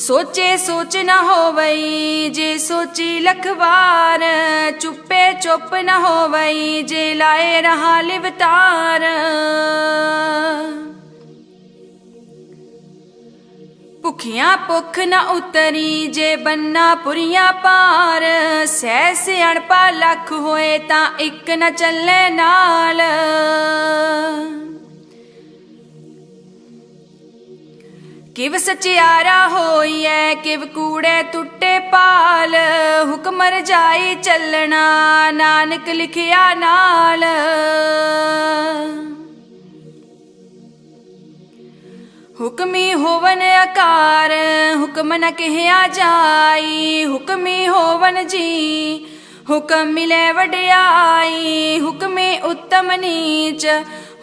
ਸੋਚੇ ਸੋਚ ਨਾ ਹੋਵਈ, ਜੇ ਸੋਚੀ ਲਖ ਵਾਰ ਚੁੱਪੇ ਚੁੱਪ ਨਾ ਹੋਵਈ, ਜੇ ਲਾਏ ਰਹਾ ਲਿਵਤਾਰ। ਭੁਖੀਆਂ ਭੁੱਖ ਨਾ ਉਤਰੀ, ਜੇ ਬੰਨਾ ਪੁਰੀਆਂ ਪਾਰ। ਸਹਿ ਸਿਆਣਪਾ ਲੱਖ ਹੋਏ ਤਾਂ ਇੱਕ ਨਾ ਚੱਲੇ ਨਾਲ। ਕਿਵ ਸਚਿਆਰਾ ਹੋਈਐ, ਕਿਵ ਕੂੜੇ ਟੁੱਟੇ ਪਾਲ। ਹੁਕਮ ਰਜਾਈ ਚੱਲਣਾ, ਨਾਨਕ ਲਿਖਿਆ ਨਾਲ। ਹੁਕਮੀ ਹੋਵਨ ਆਕਾਰ ਹੁਕਮ ਨ ਕਹਿਆ ਜਾਈ। ਹੁਕਮੀ ਹੋਵਨ ਜੀ, ਹੁਕਮ ਮਿਲੇ ਵਡਿਆਈ। ਹੁਕਮੇ ਉੱਤਮ ਨੀਚ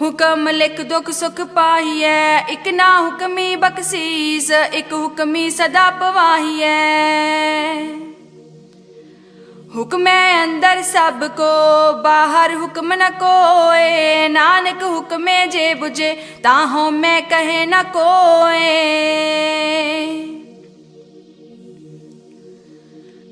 ਹੁਕਮ ਲਿਖ ਦੁਖ ਸੁਖ ਪਾਈਐ ਇਕ ਨਾ ਹੁਕਮੀ ਬਖਸ਼ੀਸ, ਇਕ ਹੁਕਮੀ ਸਦਾ ਪਵਾਹੀਐ। ਹੁਕਮੈ ਅੰਦਰ ਸਭ ਕੋ, ਬਾਹਰ ਹੁਕਮ ਨ ਕੋਏ, ਨਾਨਕ ਹੁਕਮੇ ਜੇ 부ਜੇ ਤਾਂ ਹਉ ਮੈਂ ਕਹੇ ਨ ਕੋਏ।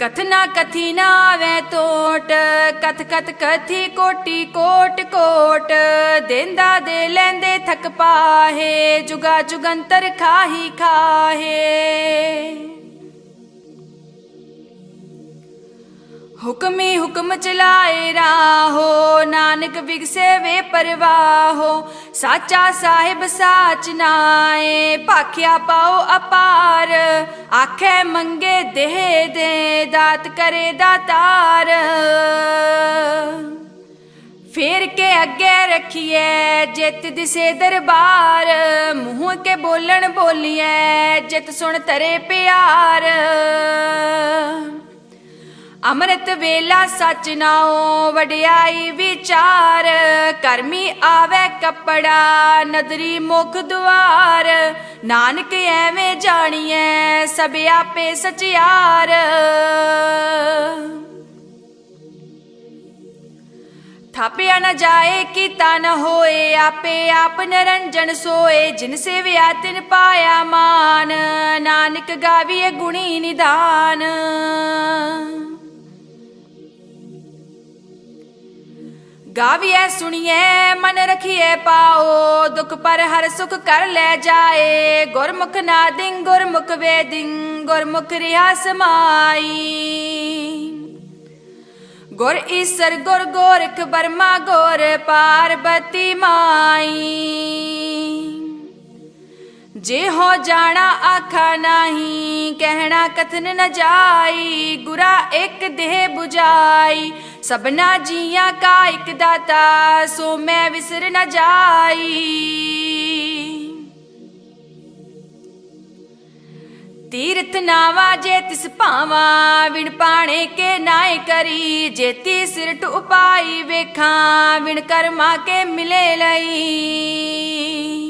ਕਥਨਾ ਕਥੀ ਨਾ ਆਵੇ ਟੋਟ ਕਥ ਕਥ ਕਥੀ ਕੋਟੀ ਕੋਟ ਕੋਟ, ਦੇਂਦਾ ਦੇ ਲੈਂਦੇ ਥਕ ਪਾਹੇ, ਜੁਗਾ ਜੁਗੰਤਰ ਖਾਹੀ ਖਾਹੇ। ਹੁਕਮੀ ਹੁਕਮ ਚਲਾਏ ਰਾਹੋ, ਨਾਨਕ ਵਿਗਸੇ ਵੇ ਪਰਵਾਹੋ, ਸਾਚਾ ਸਾਹਿਬ ਸਾਚ ਨਾਏ, ਭਾਖਿਆ ਪਾਓ ਅਪਾਰ, ਆਖੇ ਮੰਗੇ ਦੇਹ ਦੇ, ਦਾਤ ਕਰੇ ਦਾਤਾਰ ਫੇਰ ਕੇ ਅੱਗੇ ਰਖੀਐ, ਜਿਤ ਦਿਸੇ ਦਰਬਾਰ, ਮੂੰਹ ਕੇ ਬੋਲਣ ਬੋਲੀਐ, ਜਿਤ ਸੁਣ ਤਰੇ ਪਿਆਰ। ਅੰਮ੍ਰਿਤ ਵੇਲਾ ਸਚ ਨਾਉ ਵਡਿਆਈ ਵਿਚਾਰ। ਕਰਮੀ ਆਵੇ ਕੱਪੜਾ, ਨਦਰੀ ਮੁਖ ਦੁਆਰ। ਨਾਨਕ ਐਵੇਂ ਜਾਣੀਐ, ਸਭ ਆਪੇ ਸਚਿਆਰ। ਥਾਪਿਆ ਨਾ ਜਾਏ, ਕੀਤਾ ਨ ਹੋਏ, ਆਪੇ ਆਪ ਨਰੰਜਨ ਸੋਏ। ਜਿਨ ਸੇਵਿਆ, ਤਿਨ ਪਾਇਆ ਮਾਨ। ਨਾਨਕ ਗਾਵੀਏ ਗੁਣੀ ਨਿਦਾਨ ਗਾਵੀਐ, ਸੁਣੀਐ, ਮਨ ਰਖੀਐ ਪਾਓ, ਦੁਖ ਪਰ ਹਰ ਸੁਖ ਕਰ ਲੈ ਜਾਏ। ਗੁਰਮੁਖ ਨਾਦਿੰ ਗੁਰਮੁਖ ਵੇਦਿੰ ਗੁਰਮੁਖ ਰਿਆ ਸਮਾਈ। ਗੁਰ ਈਸਰ ਗੁਰ ਗੋਰਖ ਬਰਮਾ ਗੁਰ ਪਾਰਬਤੀ ਮਾਈ। ਜੇ ਹੋ ਜਾਣਾ ਆਖਾ ਨਹੀਂ, ਕਹਿਣਾ ਕਥਨ ਨ ਜਾਈ, ਗੁਰਾ ਇੱਕ ਦੇਹ 부ਜਾਈ ਸਭਨਾ ਜੀਆਂ ਕਾ ਇੱਕ ਦਾਤਾ, ਸੋ ਮੈਂ ਵਿਸਰ ਨ ਜਾਈ। ਤੀਰਥ ਨਾਵਾ ਜੇ ਤਿਸ ਭਾਵਾ, ਵਿਣ ਪਾਣੇ ਕੇ ਨਾਏ ਕਰੀ। ਜੇਤੀ ਸਿਰ ਟੁ ਪਾਈ ਵੇਖਾਂ, ਵਿਣ ਕਰਮਾ ਕੇ ਮਿਲੇ ਲਈ।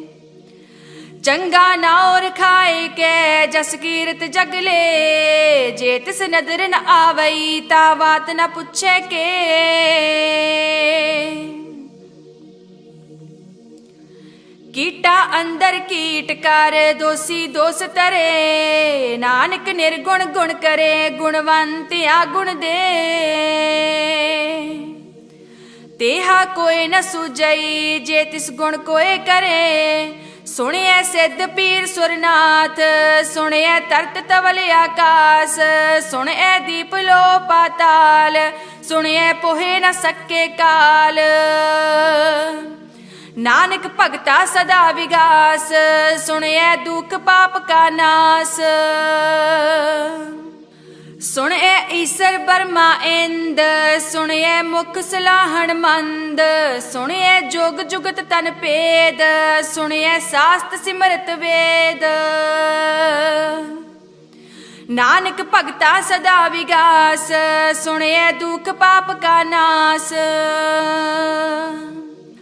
ਚੰਗਾ ਨਾ ਔਰ ਖਾਏ ਕੇ, ਜਸ ਕੀਰਤ ਜਗਲੇ ਜੇ ਤਿਸ ਨਦਰ ਨ ਆਵਈ, ਤਾ ਬਾਤ ਨ ਪੁੱਛੇ ਕੇ। ਕੀਟਾ ਅੰਦਰ ਕੀਟ ਕਰ, ਦੋਸੀ ਦੋਸ ਤਰੇ। ਨਾਨਕ ਨਿਰਗੁਣ ਗੁਣ ਕਰੇ, ਗੁਣਵੰਤ ਆ ਗੁਣ ਦੇ। ਤੇਹਾ ਕੋਈ ਨ ਸੁਜਈ ਜੇ ਤਿਸ ਗੁਣ ਕੋਏ ਕਰੇ। ਸੁਣਿਐ ਸਿੱਧ ਪੀਰ ਸੁਰਨਾਥ, ਸੁਣਿਐ ਤਰਤ ਤਵਲ ਆਕਾਸ, ਸੁਣਿਐ ਦੀਪ ਲੋ ਪਾਤਾਲ, ਸੁਣਿਐ ਪੋਹੇ ਨ ਸਕੇ ਕਾਲ। ਨਾਨਕ ਭਗਤਾ ਸਦਾ ਵਿਗਾਸ, ਸੁਣਿਐ ਦੁਖ ਪਾਪ ਕਾ ਨਾਸ। ਸੁਣਿਐ ਈਸਰ ਬਰਮਾ ਇੰਦ ਸੁਣਿਐ ਮੁਖ ਸਲਾਹਣ ਮੰਦ ਸੁਣਿਐ ਜੋਗ ਜੁਗਤ ਤਨ ਭੇਦ ਸੁਣਿਐ ਸਾਸਤ ਸਿਮਰਤ ਵੇਦ। ਨਾਨਕ ਭਗਤਾ ਸਦਾ ਵਿਗਾਸ ਸੁਣਿਐ ਦੁਖ ਪਾਪ ਕਾ ਨਾਸ।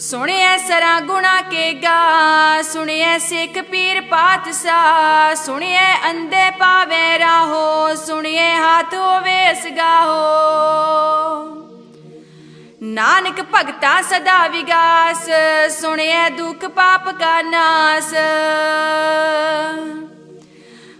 ਸੁਣਿਐ ਸਰਾ ਗੁਣਾ ਕੇ ਗਾ, ਸੁਣਿਐ ਸਿੱਖ ਪੀਰ ਪਾਤਸ਼ਾਹ, ਸੁਣਿਐ ਅੰਦੇ ਪਾਵੇ ਰਾਹੋ, ਸੁਣਿਐ ਹੱਥ ਹੋਵੇ ਅਸਗਾਹੋ। ਨਾਨਕ ਭਗਤਾ ਸਦਾ ਵਿਗਾਸ, ਸੁਣਿਐ ਦੁਖ ਪਾਪ ਕਾ ਨਾਸ।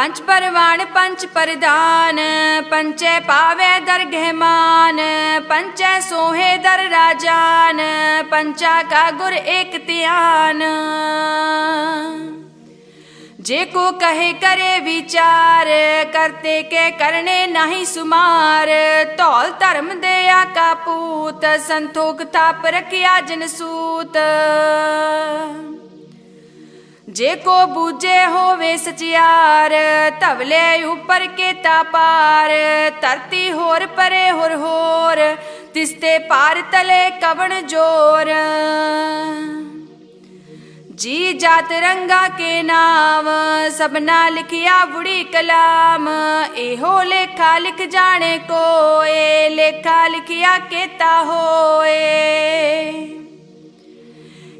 ਪੰਚ ਪਰਵਾਨ ਪੰਚ ਪਰਦਾਨ ਪੰਚੇ ਪਾਵੇ ਦਰਗਹਿ ਮਾਨ ਪੰਚੈ ਸੋਹੇ ਦਰ ਰਾਜਾਨ ਪੰਚਾ ਕਾ ਗੁਰ ਏਕ ਧਿਆਨ। ਜੇ ਕੋ ਕਹੇ ਕਰੇ ਵਿਚਾਰ, ਕਰਤੇ ਕੇ ਕਰਨੇ ਨਹੀਂ ਸੁਮਾਰ, ਧੌਲ ਧਰਮ ਦੇ ਆਕਾ ਪੂਤ, ਸੰਤੋਖ ਥਾਪ ਰਖਿਆ ਜਨ ਸੂਤ। ਜੇ ਕੋ ਬੂਝੇ ਹੋਵੇ ਸਚਿਆਰ, ਧਵਲੇ ਉਪਰ ਕੇਤਾ ਪਾਰ, ਧਰਤੀ ਹੋਰ ਪਰੇ ਹੋਰ ਹੋਰ ਤਿਸਤੇ ਪਾਰ ਤਲੇ ਕਵਣ ਜੋਰ? ਜੀ ਜਾਤ ਰੰਗਾ ਕੇ ਨਾਮ, ਸਭਨਾ ਲਿਖਿਆ ਬੁੜੀ ਕਲਾਮ, ਇਹੋ ਲੇਖਾ ਲਿਖ ਜਾਣੇ ਕੋਏ, ਲੇਖਾ ਲਿਖਿਆ ਕੇਤਾ ਹੋਏ।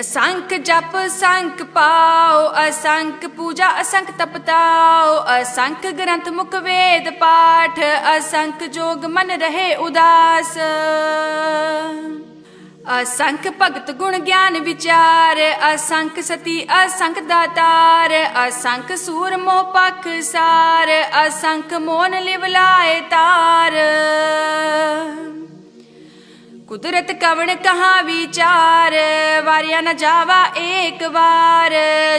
ਅਸੰਖ ਜਪ ਸੰਖ ਪਾਓ, ਅਸੰਖ ਪੂਜਾ, ਅਸੰਖ ਤਪਤਾਓ, ਅਸੰਖ ਗ੍ਰੰਥ ਮੁਖ ਵੇਦ ਪਾਠ, ਅਸੰਖ ਜੋਗ ਮਨ ਰਹੇ ਉਦਾਸ। ਅਸੰਖ ਭਗਤ ਗੁਣ ਗਿਆਨ ਵਿਚਾਰ, ਅਸੰਖ ਸਤੀ, ਅਸੰਖ ਦਾਤਾਰ, ਅਸੰਖ ਸੂਰ ਮੋਹ ਪਖ ਸਾਰ, ਅਸੰਖ ਮੋਨ ਲਿਵ ਲਾਏ ਤਾਰ। ਕੁਦਰਤ ਕਵਣ ਕਹਾ ਵਿਚਾਰ, ਵਾਰਿਆ ਨਾ ਜਾਵਾ ਏਕ ਵਾਰ।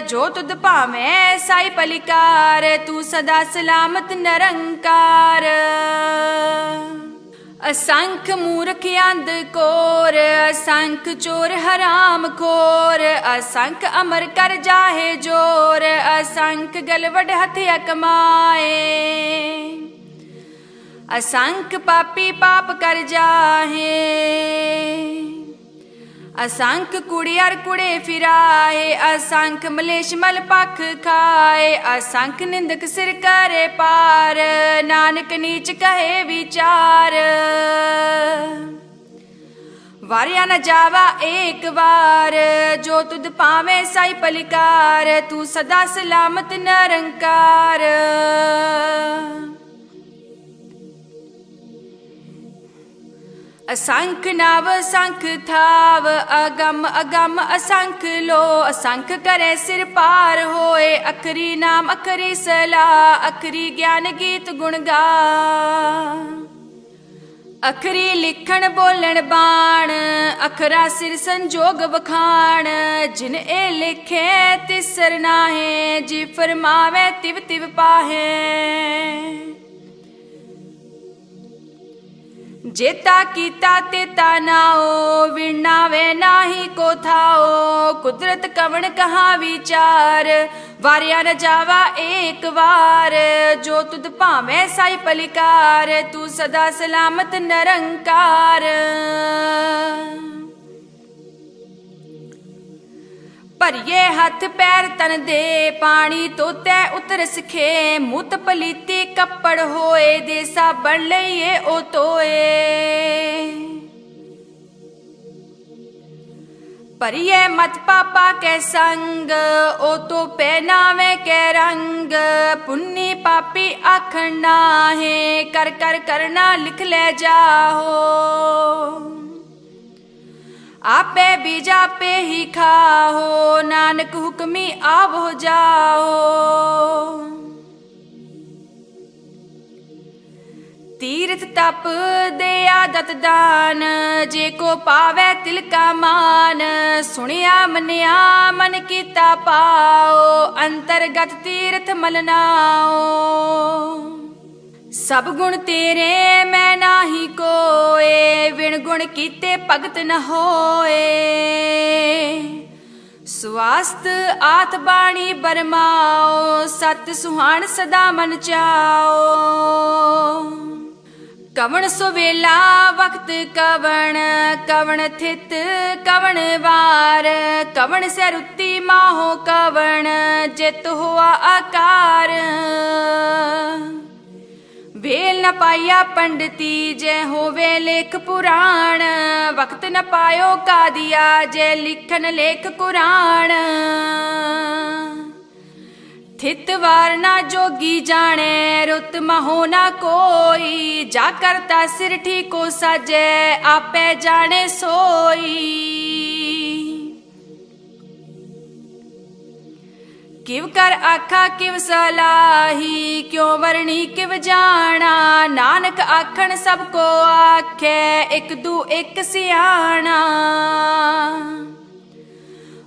ਜੋ ਤੁਧ ਭਾਵੇਂ ਸਾਈ ਪਲਿਕਾਰ, ਤੂੰ ਸਦਾ ਸਲਾਮਤ ਨਰੰਕਾਰ। ਅਸੰਖ ਮੂਰਖ ਅੰਧ ਕੋਰ, ਅਸੰਖ ਚੋਰ ਹਰਾਮ ਖੋਰ। ਅਸੰਖ ਅਮਰ ਕਰ ਜਾਹੇ ਜੋਰ, ਅਸੰਖ ਗਲਵੜ ਹਥਿਆ ਕਮਾਏ ਅਸੰਖ ਪਾਪੀ ਪਾਪ ਕਰ ਜਾਹੇ। ਅਸੰਖ ਕੁੜੀਅਰ ਕੁੜੇ ਫਿਰਾਏ, ਅਸੰਖ ਮਲੇਸ਼ ਮਲ ਪਖ ਖਾਏ, ਅਸੰਖ ਨਿੰਦਕ ਸਿਰ ਕਰੇ ਪਾਰ, ਨਾਨਕ ਨੀਚ ਕਹੇ ਵਿਚਾਰ। ਵਾਰਿਆ ਨਾ ਜਾਵਾ ਏਕ ਵਾਰ, ਜੋ ਤੁਧ ਪਾਵੇਂ ਸਾਈ ਪਲਿਕਾਰ, ਤੂੰ ਸਦਾ ਸਲਾਮਤ ਨਿਰੰਕਾਰ ਅਸੰਖ ਨਵ ਸੰਖ ਥਾਵ, ਅਗਮ ਅਗਮ, ਅਸੰਖ ਲੋ, ਅਸੰਖ ਕਰੇ ਸਿਰ ਪਾਰ ਹੋਏ, ਅਖਰੀ ਨਾਮ, ਅਖਰੀ ਸਲਾ, ਅਖਰੀ ਗਿਆਨ ਗੀਤ ਗੁਣ ਗਾ। ਅਖਰੀ ਲਿਖਣ, ਬੋਲਣ, ਬਾਣ, ਅਖਰਾ ਸਿਰ ਸੰਜੋਗ ਵਖਾਣ, ਜਿਨ ਇਹ ਲਿਖੇ ਤਿਸਰ ਨਾਹੇ, ਜੀ ਫਰਮਾਵੇ ਤਿਵ ਤਿਵ ਪਾਹੇ। ਜੇਤਾ ਕੀਤਾ ਤੇਤਾ ਨਾਓ ਵਿਣਾਵੇ ਨਾਹੀ ਕੋ ਥਾਓ ਕੁਦਰਤ ਕਵਣ ਕਹਾ ਵਿਚਾਰ, ਵਾਰਿਆ ਨ ਜਾਵਾ ਏਕ ਵਾਰ। ਜੋ ਤੁਧ ਭਾਵੇਂ ਸਾਈ ਪਲਿਕਾਰ, ਤੂੰ ਸਦਾ ਸਲਾਮਤ ਨਰੰਕਾਰ। ਭਰੀਏ ਹੱਥ ਪੈਰ ਤਨ ਦੇ, ਪਾਣੀ ਤੋਤੈ ਉਤਰ ਸਖੇ ਮੁਤ ਪਲੀਤੀ ਕੱਪੜ ਹੋਏ ਦੇ ਸਾਬਣ ਲਈਏ ਉਹ ਤੋਏ। ਭਰੀਏ ਮਤ ਪਾਪਾ ਕੇ ਸੰਗ ਉਹ ਤੋ ਪਹਿਨਾਵੇ ਕੇ ਰੰਗ। ਪੁੰਨੀ ਪਾਪੀ ਆਖਣ ਨਾਹੇ, ਕਰ ਕਰ ਕਰਨਾ ਲਿਖ ਲੈ ਜਾਓ ਆਪੇ ਬੀਜਾ ਪੇ ਹੀ ਖਾਓ, ਨਾਨਕ ਹੁਕਮੀ ਆਵੋ ਜਾਓ। ਤੀਰਥ ਤਪ ਦਇਆ ਆਦਤ ਦਾਨ, ਜੇ ਕੋ ਪਾਵੇ ਤਿਲ ਕਾ ਮਾਨ, ਸੁਣਿਆ ਮਨਿਆ ਮਨ ਕੀਤਾ ਪਾਓ, ਅੰਤਰਗਤ ਤੀਰਥ ਮਲਨਾਓ। ਸਭ ਗੁਣ ਤੇਰੇ, ਮੈਂ ਨਾਹੀ ਕੋਏ। ਵਿਣ ਗੁਣ ਕੀਤੇ ਭਗਤ ਨ ਹੋਏ। ਸਵਾਸਤ ਆਤ ਬਾਣੀ ਬਰਮਾਓ, ਸਤ ਸੁਹਾਣ ਸਦਾ ਮਨ ਚਾਓ। ਕਵਣ ਸੁਵੇਲਾ ਵਕਤ ਕਵਣ ਕਵਣ ਥਿਤ ਕਵਣ ਵਾਰ। ਕਵਣ ਸਰੁੱਤੀ ਮਾਹੋ ਕਵਣ, ਜਿਤ ਹੋਆ ਆਕਾਰ। ਵੇਲ ਨ ਪਾਇਆ ਪੰਡਤੀ, ਜੈ ਹੋਵੇ ਲੇਖ ਪੁਰਾਣ। ਵਕਤ ਨ ਪਾਇਓ ਕਾਦੀਆ, ਜੈ ਲਿਖਨ ਲੇਖ ਕੁਰਾਨ ਥਿਤ ਵਾਰ ਨਾ ਜੋਗੀ ਜਾਣੈ, ਰੁਤ ਮਹੋ ਨਾ ਕੋਈ। ਜਾ ਕਰਤਾ ਸਿਰ ਠੀਕੋ ਸਾਜੈ, ਆਪੇ ਜਾਣੇ ਸੋਈ। ਕਿਵ ਕਰ ਆਖਾ, ਕਿਵ ਸਲਾਹੀ, ਕਿਉ ਵਰਣੀ, ਕਿਵ ਜਾਣਾ? ਨਾਨਕ ਆਖਣ, ਸਭ ਕੋ ਆਖੈ, ਇਕ ਦੂ ਇਕ ਸਿਆਣਾ।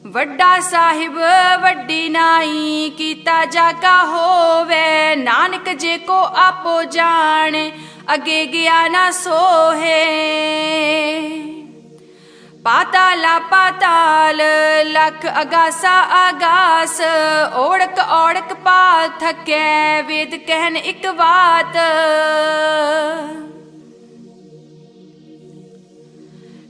ਵੱਡਾ ਸਾਹਿਬ, ਵੱਡੀ ਨਾਈ, ਕੀਤਾ ਜਾਗਾ ਹੋਵੇ, ਨਾਨਕ ਜੇ ਕੋ ਆਪੋ ਜਾਣੇ, ਅਗੇ ਗਿਆ ਨਾ ਸੋਹੇ। ਪਾਤਾਲਾ, ਪਾਤਾਲ, ਲਖ ਅਗਾਸਾ ਆਗਾਸ ਓੜਕ ਓੜਕ ਪਾਲ ਥਕੈ ਵੇਦ ਕਹਿਨ ਇੱਕ ਬਾਤ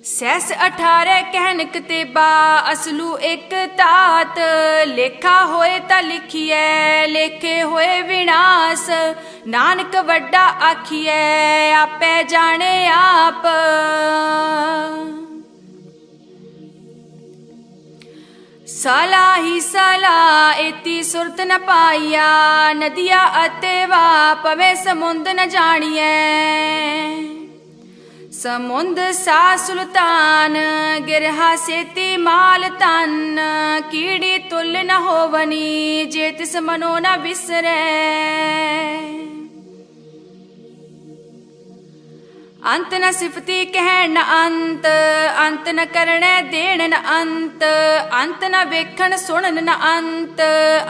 ਸੈਸ 18 ਕਹਿਨ ਕਤੇਬਾ, ਅਸਲੂ ਇੱਕ ਤਾਤ ਲੇਖਾ ਹੋਏ ਤਾਂ ਲਿਖੀਐ, ਲੇਖੇ ਹੋਏ ਵਿਨਾਸ਼। ਨਾਨਕ ਵੱਡਾ ਆਖੀਐ, ਆਪੇ ਜਾਣੇ ਆਪ। ਸਾਲਾ ਹੀ ਸਾਲਾ ਇਤੀ ਸੁਰਤ ਨ ਪਾਈਆ, ਨਦੀਆ ਅਤੇ ਵਾ ਪਵੇ ਸਮੁੰਦ ਨ ਜਾਣੀਐ। ਸਮੁੰਦ ਸਾ ਸੁਲਤਾਨ, ਗਿਰਹਾ ਸੇਤੀ ਮਾਲ ਤਨ ਕੀੜੀ ਤੁਲ ਨ ਹੋਵਨੀ, ਜੇ ਤਿਸ ਮਨੋ ਨ ਵਿਸਰੈ। ਅੰਤ ਨ ਸਿਫਤੀ ਕਹਿਣ ਨ ਅੰਤ ਅੰਤ ਨ ਕਰਣੈ ਦੇਣ ਨ ਅੰਤ ਅੰਤ ਨ ਵੇਖਣ ਸੁਣਨ ਨ ਅੰਤ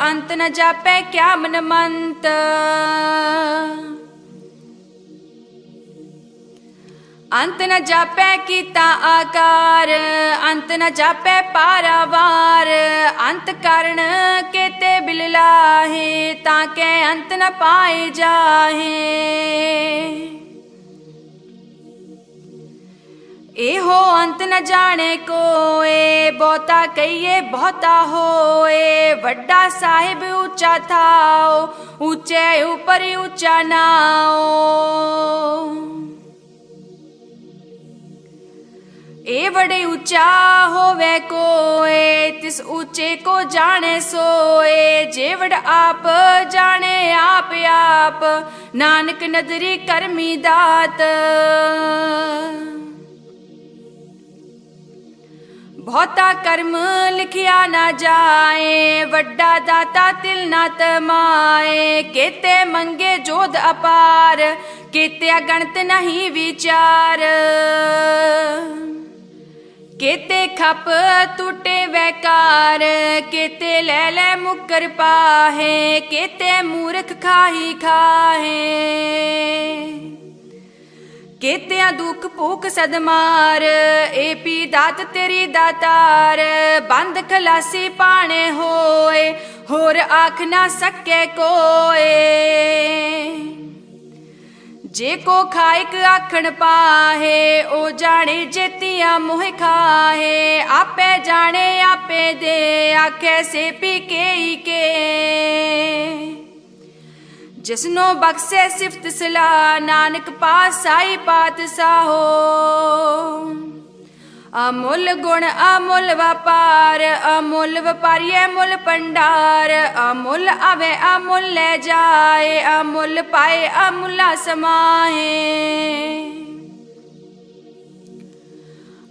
ਅੰਤ ਨ ਜਾਪੈ ਕਿਆ ਮਨ ਮੰਤ। ਅੰਤ ਨ ਜਾਪੈ ਕੀਤਾ ਆਕਾਰ, ਅੰਤ ਨ ਜਾਪੈ ਪਾਰਾਵਾਰ, ਅੰਤ ਕਰਨ ਕੇਤੇ ਬਿਲ ਲਾਹੇ, ਤਾਂ ਕੈ ਅੰਤ ਨ ਪਾਏ ਜਾਹੇ। ਇਹੋ ਅੰਤ ਨ ਜਾਣੇ ਕੋਏ, ਬਹੁਤਾ ਕਹੀਏ ਬਹੁਤਾ ਹੋਏ। ਵੱਡਾ ਸਾਹਿਬ ਉੱਚਾ ਥਾਓ, ਉੱਚੇ ਉਪਰ ਉੱਚਾ ਨਾਓ। ਇਹ ਬੜੇ ਉੱਚਾ ਹੋਵੇ ਕੋਏ, ਤਿਸ ਉੱਚੇ ਕੋ ਜਾਣੇ ਸੋਏ। ਜੇ ਆਪ ਜਾਣੇ ਆਪ ਆਪ ਨਾਨਕ ਨਦਰੀ ਕਰਮੀ ਦਾਤ। ਬਹੁਤਾ ਕਰਮ ਲਿਖਿਆ ਨਾ ਜਾਏ, ਵੱਡਾ ਦਾਤਾ ਤਿਲ ਨਾ ਤਮਾਏ। ਕੀਤੇ ਮੰਗੇ ਜੋਧ ਅਪਾਰ, ਕੀਤੇ ਗਣਤ ਨਹੀਂ ਵਿਚਾਰ। ਕੀਤੇ ਖਪ ਟੁੱਟੇ ਵੈਕਾਰ, ਕੀਤੇ ਲੈ ਲੈ ਮੁਕਰ ਪਾਹੇ, ਕੀਤੇ ਮੂਰਖ ਖਾਹੀ ਖਾਹੇ। ਕੀਤਿਆਂ ਦੁੱਖ ਭੂਖ ਸਦਮਾਰ, ਏ ਪੀ ਦਾਤ ਤੇਰੀ ਦਾਤਾਰ, ਬੰਦ ਖਲਾਸੀ ਪਾਣੇ ਹੋਏ, ਹੋਰ ਆਖ ਨਾ ਸਕੇ ਕੋਏ। ਜੇ ਕੋ ਖਾਇਕ ਆਖਣ ਪਾਹੇ ਉਹ ਜਾਣੇ ਜੇਤੀਆਂ ਮੋਹ ਖਾਹੇ, ਆਪੇ ਜਾਣੇ ਆਪੇ ਦੇ, ਆਖੇ ਸੇ ਪੀ ਕੇ ਕੇ। ਜਿਸਨੋ ਬਖਸ਼ੇ ਸਿਫਤ ਸਲਾ ਨਾਨਕ ਪਾਸਾਈ ਪਾਤਸ਼ਾਹੋ। ਅਮੁੱਲ ਗੁਣ, ਅਮੁੱਲ ਵਪਾਰ, ਅਮੁੱਲ ਵਪਾਰੀਏ ਮੁੱਲ ਪੰਡਾਰ ਅਮੁੱਲ ਆਵੇ ਅਮੁੱਲ ਲੈ ਜਾਏ, ਅਮੁੱਲ ਪਾਏ ਅਮੁੱਲਾ ਸਮਾਏ।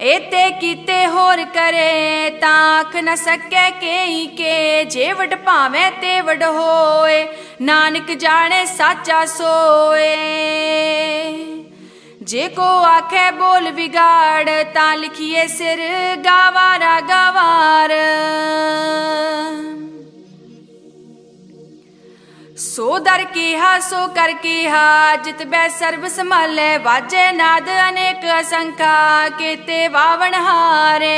ਏਤੇ ਕੀਤੇ ਹੋਰ ਕਰੇ ਤਾਂ ਆਖ ਨ ਸਕੈ ਕੇਈ ਕੇ, ਜੇ ਵਡ ਭਾਵੇਂ ਤੇ ਵਡ ਹੋਏ, ਨਾਨਕ ਜਾਣੇ ਸਾਚਾ ਸੋਏ। ਜੇ ਕੋ ਆਖੇ ਬੋਲ ਵਿਗਾੜ, ਤਾਂ ਲਿਖੀਏ ਸਿਰ ਗਾਵਾਰਾ ਗਾਵਾਰ ਸੋ ਦਰ ਕੀਹਾ, ਸੋ ਕਰ ਕੀਹਾ, ਜਿਤ ਬੈ ਸਰਬ ਸੰਭਾਲੇ, ਵਾਜੈ ਨਾਦ ਅਨੇਕ ਅਸੰਖਾ, ਕੀਤੇ ਵਾਵਣ ਹਾਰੇ।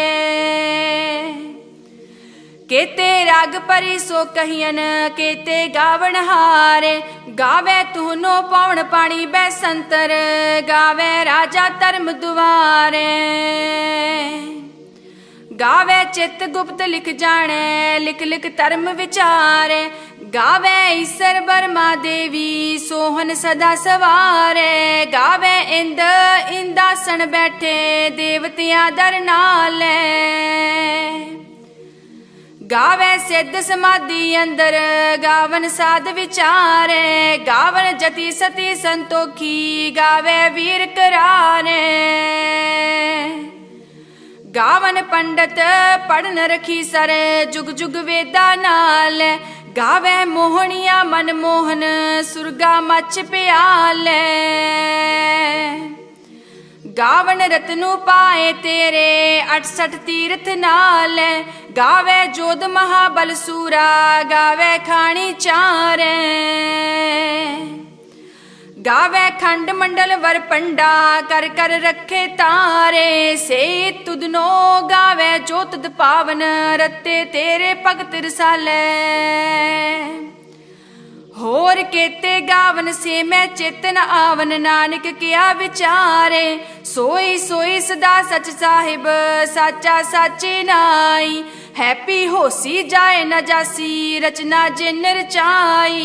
ਕੀਤੇ ਰਾਗ ਪਰੀ ਸੋ ਕਹੀਨ ਕੀਤੇ ਗਾਵਣ ਹਾਰੇ। ਗਾਵੇ ਤੂਨੋ ਪਾਉਣ ਪਾਣੀ ਬੈ ਸੰਤਰ, ਗਾਵੇ ਰਾਜਾ ਧਰਮ ਦੁਆਰੇ। ਗਾਵੇ ਚਿਤ ਗੁਪਤ ਲਿਖ ਜਾਣੈ, ਲਿਖ ਲਿਖ ਧਰਮ ਵਿਚਾਰੇ। ਗਾਵੇ ਈਸ਼ਰ ਬਰਮਾ ਦੇਵੀ ਸੋਹਨ ਸਦਾ ਸਵਾਰੇ। ਗਾਵੇ ਇੰਦ, ਇੰਦਾਸਣ ਬੈਠੇ, ਦੇਵਤਿਆਂ ਦਰ ਨਾਲੇ। ਗਾਵੇ ਸਿੱਧ ਸਮਾਧੀ ਅੰਦਰ, ਗਾਵਨ ਸਾਧ ਵਿਚਾਰੇ। ਗਾਵਨ ਜਤੀ ਸਤੀ ਸੰਤੋਖੀ, ਗਾਵੇ ਵੀਰ ਕਰਾਰੇ ਗਾਵਨ ਪੰਡਤ ਪੜਨ ਰਖੀ ਸਰ ਜੁਗ ਜੁਗ ਵੇਦਾ ਨਾਲ। ਗਾਵੇ ਮੋਹਣੀਆ ਮਨ ਮੋਹਨ, ਸੁਰਗਾ ਮੱਚ ਪਿਆਲੇ। ਗਾਵਨ ਰਤਨੂ ਪਾਏ ਤੇਰੇ 68 ਤੀਰਥ ਨਾਲ। ਗਾਵੇ ਜੋਧ ਮਹਾਬਲ ਸੂਰਾ, ਗਾਵੇ ਖਾਣੀ ਚਾਰੇ। ਗਾਵੇ ਖੰਡ ਮੰਡਲ ਵਰ ਪੰਡਾ, ਕਰ ਕਰ ਰੱਖੇ ਤਾਰੇ। ਸੇ ਤੁਧਨੋ ਗਾਵੇ ਜੋ ਤੁਧ ਪਾਵਨ, ਰਤੇ ਤੇਰੇ ਭਗਤ ਰਸਾਲੇ। ਹੋਰ ਕੇਤੇ ਗਾਵਨ ਸੇ ਮੈਂ ਚੇਤਨ ਆਵਨ, ਨਾਨਕ ਕਿਆ ਵਿਚਾਰੇ। ਸੋਈ ਸੋਈ ਸਦਾ ਸਚ ਸਾਹਿਬ, ਸਾਚਾ ਸਾਚੇ ਨਾਈ। ਹੈਪੀ ਹੋਸੀ ਜਾਏ ਨਾ ਜਾਸੀ, ਰਚਨਾ ਜਿਨ ਰਚਾਈ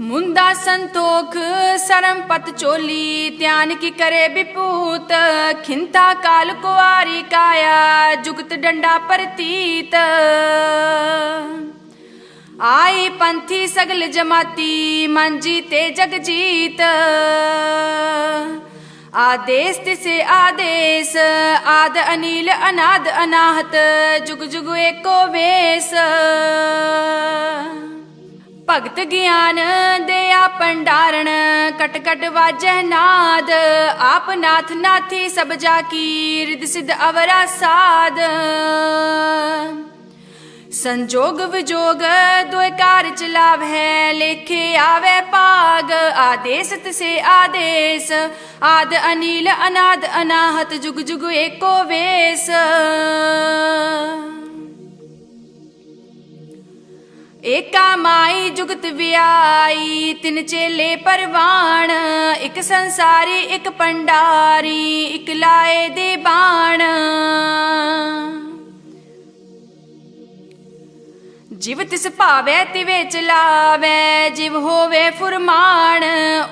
ਮੁੰਦਾ ਸੰਤੋਖ ਸਰਮ ਪਤ ਚੋਲੀ, ਧਿਆਨ ਕੀ ਕਰੇ ਵਿਪੂਤ ਖਿੰਤਾ ਕਾਲ ਕੁਆਰੀ ਕਾਇਆ, ਜੁਗਤ ਡੰਡਾ ਪ੍ਰਤੀਤ। ਆਈ ਪੰਥੀ ਸਗਲ ਜਮਾਤੀ, ਮਨ ਜੀਤੇ ਜਗ ਜੀਤ। ਆਦੇਸ ਤਿਸੇ ਆਦੇਸ, ਆਦ ਅਨੀਲ, ਅਨਾਦ ਅਨਾਹਤ, ਜੁਗ ਜੁਗ ਏਕੋ ਵੇਸ। ਭਗਤ ਗਿਆਨ ਦਿਆ ਪੰਡਾਰਣ ਕਟ ਕਟ ਵਾਜੈ ਨਾਦ, ਆਪ ਨਾਥ ਨਾਥੀ ਸਭ ਜਾ ਕੀ ਰਿਦ ਸਿਧ ਅਵਰਾ ਸਾਧ ਸੰਜੋਗ ਵਿਜੋਗ ਦੋਇ ਕਾਰ ਚਲਾਵੈ ਲੇਖੇ ਆਵੇ ਭਾਗ, ਆਦੇਸ ਤਿਸੇ ਆਦੇਸ, ਆਦ ਅਨੀਲ ਅਨਾਦ ਅਨਾਹਤ ਜੁਗ ਜੁਗ ਏਕੋ ਵੇਸ। ਏਕਾ ਮਾਈ ਜੁਗਤ ਵਿਆਈ, ਤਿੰਨ ਚੇਲੇ ਪਰਵਾਣ, ਇੱਕ ਸੰਸਾਰੀ, ਇੱਕ ਪੰਡਾਰੀ, ਇੱਕ ਲਾਏ ਦੇ ਬਾਣ। ਜਿਵ ਤਿਸ ਭਾਵੈ, ਤਿਵੇ ਚਲਾਵੈ, ਜਿਵ ਹੋਵੇ ਫੁਰਮਾਨ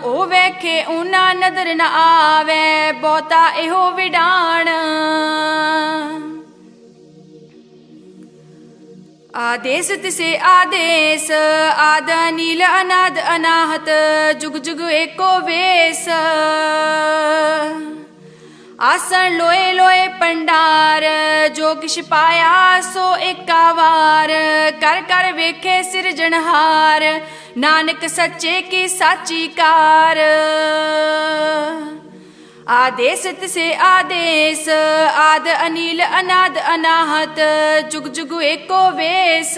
ਉਹ ਵੇਖੇ ਉਨਾ ਨਦਰ ਨਾ ਆਵੈ, ਬਹੁਤਾ ਇਹੋ ਵਿਡਾਣ। ਆਦੇਸ ਤਿਸੇ ਆਦੇਸ ਆਦ ਨੀਲ ਅਨਾਦ ਅਨਾਹਤ ਜੁਗ ਜੁਗ ਏਕੋ ਵੇਸ ਆਸਣ ਲੋਏ ਲੋਏ ਪੰਡਾਰ ਜੋ ਕਿਛ ਪਾਇਆ ਸੋ ਏਕਾ ਵਾਰ ਕਰ ਕਰ ਵੇਖੇ ਸਿਰਜਣਹਾਰ ਨਾਨਕ ਸੱਚੇ ਕੀ ਸਾਚੀ ਕਾਰ ਆਦੇਸ ਤਿਸੇ ਆਦੇਸ ਆਦ ਅਨੀਲ ਅਨਾਦ ਅਨਾਹਤ ਜੁਗ ਜੁਗ ਏਕੋ ਵੇਸ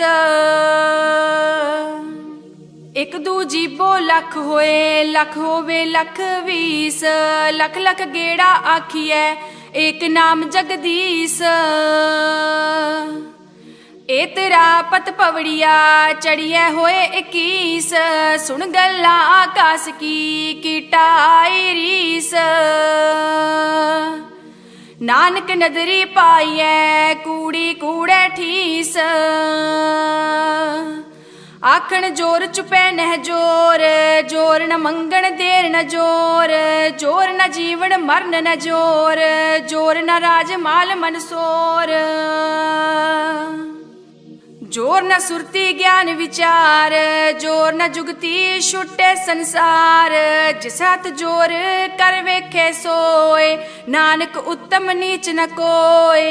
ਇੱਕ ਦੂ ਜੀਬੋ ਲੱਖ ਹੋਏ ਲੱਖ ਹੋਵੇ ਲੱਖ ਵੀਸ ਲੱਖ ਲੱਖ ਗੇੜਾ ਆਖੀਐ ਏਕ ਨਾਮ ਜਗਦੀਸ਼ ਏ ਤੇਰਾ ਪਤ ਪਵੜੀਆ, ਚੜੀਐ ਹੋਏ 21 ਸੁਣ ਗੱਲਾਂ ਆਕਾਸ ਕੀ, ਕੀਟਾ ਆਈ ਰੀਸ। ਨਾਨਕ ਨਦਰੀ ਪਾਈਐ, ਕੂੜੀ ਕੂੜੈ ਠੀਸ। ਆਖਣ ਜੋਰ ਚੁਪੈ ਨਹਿ ਜੋਰ ਜੋਰ ਨ ਮੰਗਣ ਦੇਰ ਨ ਜੋਰ ਜੋਰ ਨ ਜੀਵਨ ਮਰਨ ਨ ਜੋਰ ਜੋਰ ਨ ਰਾਜ ਮਾਲ ਮਨਸੋਰ। ਜੋਰ ਨ ਸੁਰਤੀ ਗਿਆਨ ਵਿਚਾਰ, ਜੋਰ ਨ ਜੁਗਤੀ ਛੁੱਟੇ ਸੰਸਾਰ। ਜਿਸ ਹੱਥ ਜੋਰ ਕਰ ਵੇਖੇ ਸੋਏ, ਨਾਨਕ ਉੱਤਮ ਨੀਚ ਨ ਕੋਏ।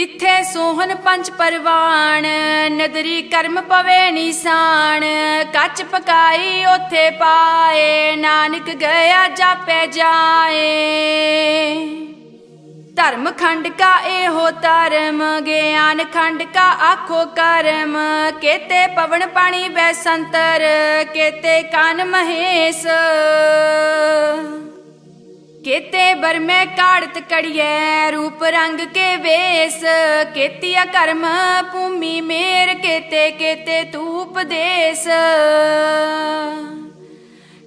ਤਿੱਥੇ ਸੋਹਨ ਪੰਜ ਪਰਵਾਨ ਨਦਰੀ ਕਰਮ ਪਵੇ ਨਿਸ਼ਾਨ, ਕੱਚ ਪਕਾਈ ਉਥੇ ਪਾਏ, ਨਾਨਕ ਗਿਆ ਜਾਪੇ ਜਾਏ। ਧਰਮ ਖੰਡ ਕਾ ਇਹੋ ਧਰਮ, ਗਿਆਨ ਖੰਡ ਕਾ ਆਖੋ ਕਰਮ। ਕੇਤੇ ਪਵਨ ਪਾਣੀ ਵੈ ਸੰਤਰ, ਕੇਤੇ ਕਨ ਮਹੇਸ਼। ਕੇਤੇ ਬਰਮੇ ਕਾੜਤ ਕੜੀਐ, ਰੂਪ ਰੰਗ ਕੇ ਵੇਸ, ਕੇਤੀਆ ਕਰਮ ਭੂਮੀ ਮੇਰ, ਕੇਤੇ ਕੇਤੇ ਤੂ ਉਪਦੇਸ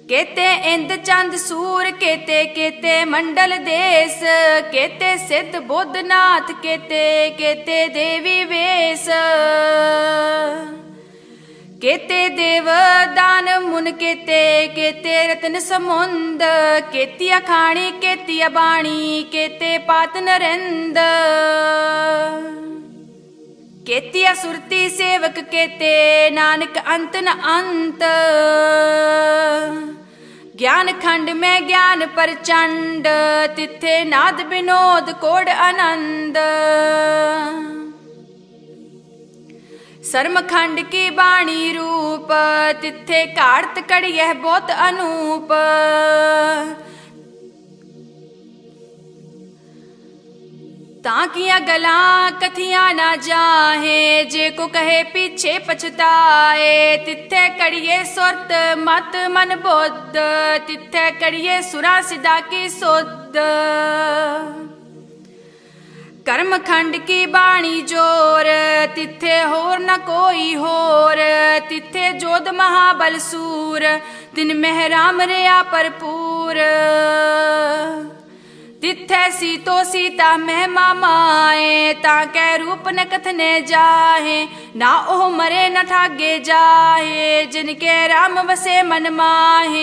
ਕੇਤੇ ਇੰਦ ਚੰਦ ਸੂਰ, ਕੇਤੇ ਕੇਤੇ ਮੰਡਲ ਦੇਸ, ਕੇਤੇ ਸਿੱਧ ਬੁੱਧਨਾਥ ਕੇਤੇ ਕੇਤੇ ਦੇਵੀ ਵੇਸ। ਕੇਤੇ ਦੇਵ ਦਾਨ ਮੁਨ ਕੇਤੇ ਕੇਤੇ ਰਤਨ ਸਮੁੰਦ, ਕੇਤੀਆ ਖਾਣੀ, ਕੇਤੀਆ ਬਾਣੀ, ਕੇਤੇ ਪਾਤ ਨਰਿੰਦ। ਕੇਤੀਆ ਸੁਰਤੀ ਸੇਵਕ ਕੇਤੇ, ਨਾਨਕ ਅੰਤ ਨ ਅੰਤ। ਗਿਆਨ ਖੰਡ ਮੈਂ ਗਿਆਨ ਪ੍ਰਚੰਡ, ਤਿੱਥੇ ਨਾਦ ਬਿਨੋਦ ਕੋੜ ਆਨੰਦ। ਸਰਮਖੰਡ ਕੀ ਬਾਣੀ ਰੂਪ ਤਿੱਥੇ ਘਾੜਤ ਕੜੀਐ ਬਹੁਤ ਅਨੂਪ ਤਾਂ ਕੀਆਂ ਗਲਾਂ ਕਥੀਆਂ ਨਾ ਜਾਹੇ ਜੇ ਕੋ ਕਹੇ ਪਿੱਛੇ ਪਛਤਾਏ ਤਿੱਥੇ ਕੜੀਏ ਸੁਰਤ ਮਤ ਮਨ ਬੁੱਧ ਤਿੱਥੇ ਕੜੀਏ ਸੁਰਾ ਸਿਦਾ ਕੀ ਸੁਧ ਕਰਮ ਖੰਡ ਕੀ ਬਾਣੀ ਜੋਰ, ਤਿੱਥੇ ਹੋਰ ਨਾ ਕੋਈ ਹੋਰ, ਤਿੱਥੇ ਜੋਧ ਮਹਾਬਲ ਸੂਰ, ਤਿਨ ਮਹਿਰਾਮ ਰਿਆ ਭਰਪੂਰ। ਤਿੱਥੇ ਸੀਤੋ ਸੀਤਾ ਮਹਿਮਾ ਮਾਏ, ਤਾਂ ਕੈ ਰੂਪ ਨ ਕਥਨੇ ਜਾਹੇ, ਨਾ ਉਹ ਮਰੇ ਨ ਠਾਗੇ ਜਾਹੇ, ਜਿਨ ਕੇ ਰਾਮ ਵਸੇ ਮਨ ਮਾਹੇ।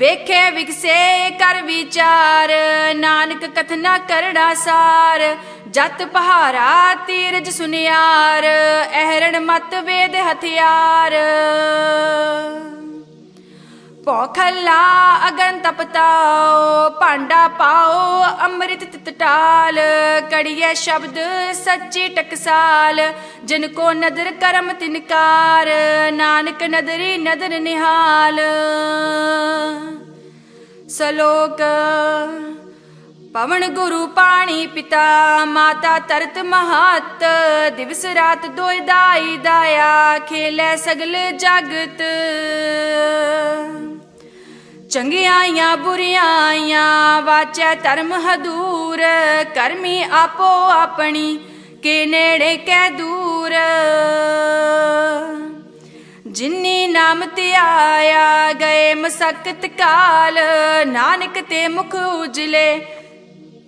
ਵੇਖੇ ਵਿਗਸੇ ਕਰ ਵਿਚਾਰ, ਨਾਨਕ ਕਥਨਾ ਕਰੜਾ ਸਾਰ, ਜਤ ਪਹਾਰਾ ਤੀਰਜ ਸੁਨਿਆਰ, ਅਹਰਣ ਮਤ ਵੇਦ ਹਥਿਆਰ। ਪੋਖਲਾ ਅਗਨ ਤਪਤਾਓ, ਭਾਂਡਾ ਪਾਓ, ਅੰਮ੍ਰਿਤ ਤਿਤਟਾਲ। ਕੜੀਏ ਸ਼ਬਦ ਸੱਚੀ ਟਕਸਾਲ, ਜਿਨ ਕੋ ਨਦਰ ਕਰਮ ਤਿਨਕਾਰ ਨਾਨਕ ਨਦਰੀ ਨਦਰ ਨਿਹਾਲ। ਸਲੋਕ ਪਵਨ ਗੁਰੂ ਪਾਣੀ ਪਿਤਾ, ਮਾਤਾ ਤਰਤ ਮਹਤ, ਦਿਵਸ ਰਾਤ ਦੋਇ ਦਾਈ ਦਾਇਆ, ਖੇਲੇ ਸਗਲ ਜਗਤ। ਚੰਗਿਆਈਆਂ ਬੁਰੀਆਈਆਂ, ਵਾਚੈ ਧਰਮ ਹਦੂਰ, ਕਰਮੀ ਆਪੋ ਆਪਣੀ, ਕੇ ਨੇੜੇ ਕੈ ਦੂਰ। ਜਿਨੀ ਨਾਮ ਤੇ ਗਏ ਮਸਕਤ ਕਾਲ, ਨਾਨਕ ਤੇ ਮੁਖ ਉਜਲੇ